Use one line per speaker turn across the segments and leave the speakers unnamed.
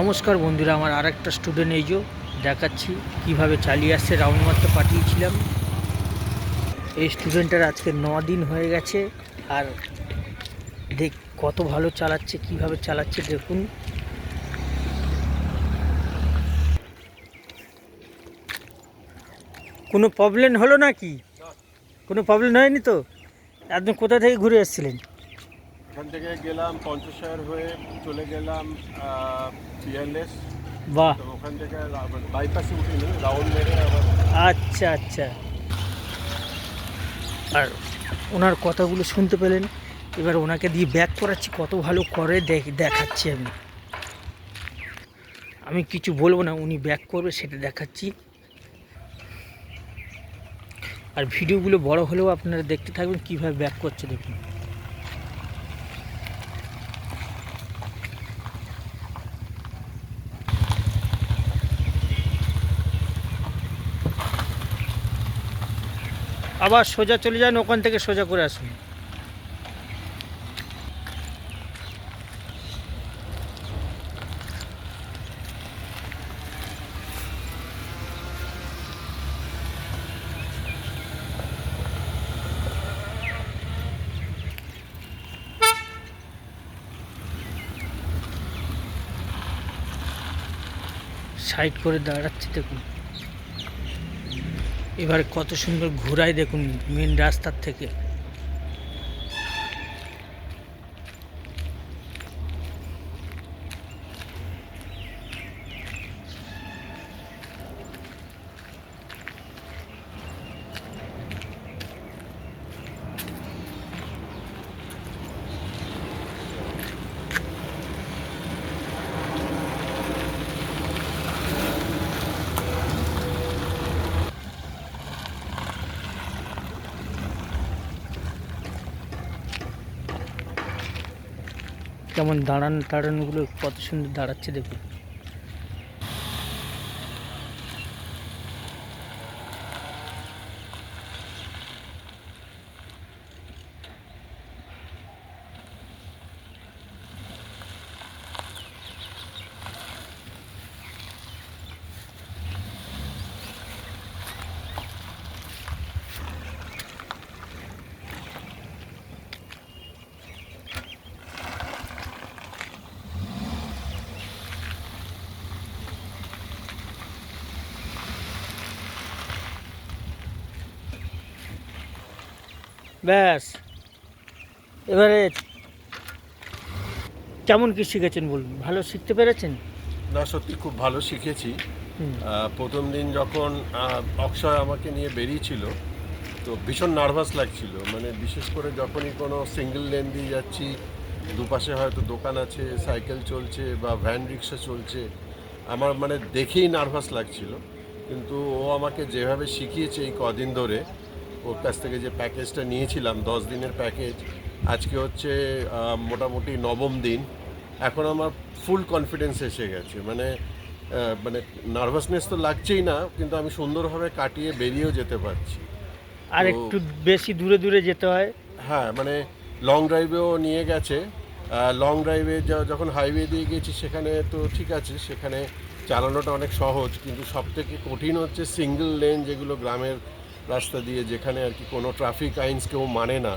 নমস্কার বন্ধুরা, আমার আর একটা স্টুডেন্ট এই যে দেখাচ্ছি কীভাবে চালিয়ে আসছে, রাউন্ড মারতে পাঠিয়েছিলাম। এই স্টুডেন্টের আজকে ন দিন হয়ে গেছে, আর দেখ কত ভালো চালাচ্ছে, কীভাবে চালাচ্ছে দেখুন। কোনো প্রবলেম হলো নাকি? কোনো প্রবলেম হয়নি তো? আপনি কোথা থেকে ঘুরে এসেছিলেন?
এখান থেকে গেলাম পঞ্চশহর হয়ে চলে গেলাম পিয়ারলেস
বাহ।
ওখান থেকে বাইপাসে উঠিনি রাউন্ড মেরে আবার
আচ্ছা আচ্ছা। আর ওনার কথাগুলো শুনতে পেলেন। এবার ওনাকে দিয়ে ব্যাক করাচ্ছি কত ভালো করে দেখ দেখাচ্ছি আমি। আমি কিছু বলব না উনি ব্যাক করবে সেটা দেখাচ্ছি। আর ভিডিওগুলো বড় হলেও আপনারা দেখতে থাকবেন কীভাবে ব্যাক করছে দেখুন। আবার সোজা চলে যান ওখান থেকে সোজা করে আসুন। সাইড করে দাঁড়াচ্ছি দেখুন। এবারে কত সুন্দর ঘোরায় দেখুন মেন রাস্তার থেকে। কেমন দাঁড়ান টাড়ানোগুলো কত সুন্দর দাঁড়াচ্ছে দেখুন। ব্যাস। এবারে কেমন কি শিখেছেন বলুন? ভালো শিখতে পেরেছেন?
না সত্যি খুব ভালো শিখেছি। প্রথম দিন যখন অক্ষয় আমাকে নিয়ে বেরিয়েছিল তো ভীষণ নার্ভাস লাগছিল। মানে বিশেষ করে যখনই কোনো সিঙ্গেল লেন দিয়ে যাচ্ছি দুপাশে হয়তো দোকান আছে সাইকেল চলছে বা ভ্যান রিক্সা চলছে আমার মানে দেখেই নার্ভাস লাগছিল। কিন্তু ও আমাকে যেভাবে শিখিয়েছে এই কদিন ধরে ওর কাছ থেকে যে প্যাকেজটা নিয়েছিলাম দশ দিনের প্যাকেজ আজকে হচ্ছে মোটামুটি নবম দিন। এখন আমার ফুল কনফিডেন্স এসে গেছে। মানে মানে নার্ভাসনেস তো লাগছেই না কিন্তু আমি সুন্দরভাবে কাটিয়ে বেরিয়েও যেতে পারছি।
আর একটু বেশি দূরে দূরে যেতে হয়।
হ্যাঁ মানে লং ড্রাইভেও নিয়ে গেছে। লং ড্রাইভে যখন হাইওয়ে দিয়ে গেছি সেখানে তো ঠিক আছে সেখানে চালানোটা অনেক সহজ কিন্তু সব থেকে কঠিন হচ্ছে সিঙ্গেল লেন যেগুলো গ্রামের রাস্তা দিয়ে যেখানে আর কি কোনো ট্রাফিক আইনস কেউ মানে না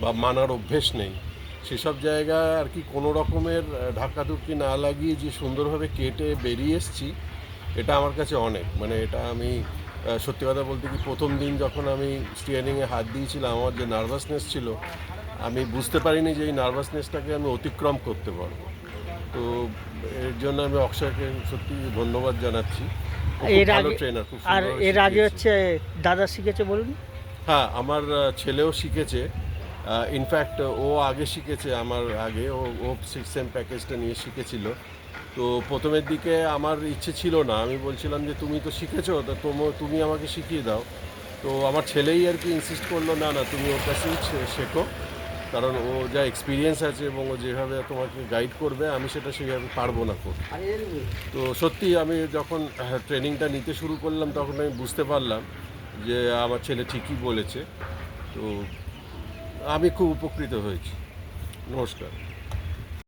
বা মানার অভ্যেস নেই, সেসব জায়গা আর কি কোনো রকমের ধাক্কাধুক্কি না লাগিয়ে যে সুন্দরভাবে কেটে বেরিয়ে এসছি, এটা আমার কাছে অনেক। মানে এটা আমি সত্যি কথা বলতে কি প্রথম দিন যখন আমি স্টিয়ারিংয়ে হাত দিয়েছিলাম, আমার যে নার্ভাসনেস ছিল, আমি বুঝতে পারিনি যে এই নার্ভাসনেসটাকে আমি অতিক্রম করতে পারব। তো এর জন্য আমি অক্ষয়কে সত্যি ধন্যবাদ জানাচ্ছি।
এর আগে আর এর আগে হচ্ছে দাদা শিখেছে বলুন।
হ্যাঁ আমার ছেলেও শিখেছে। ইনফ্যাক্ট ও আগে শিখেছে আমার আগে। ও ও সিক্স সেম প্যাকেজটা নিয়ে শিখেছিল। তো প্রথমের দিকে আমার ইচ্ছে ছিল না। আমি বলছিলাম যে তুমি তো শিখেছো তা তোম- তুমি আমাকে শিখিয়ে দাও। তো আমার ছেলেই আর কি ইনসিস্ট করল না না তুমি ওর কাছেই শেখো। কারণ ও যা এক্সপিরিয়েন্স আছে এবং ও যেভাবে তোমাকে গাইড করবে আমি সেটা সেভাবে পারব না করতে তো সত্যি আমি যখন ট্রেনিংটা নিতে শুরু করলাম তখন আমি বুঝতে পারলাম যে আমার ছেলে ঠিকই বলেছে। তো আমি খুব উপকৃত হয়েছি। নমস্কার।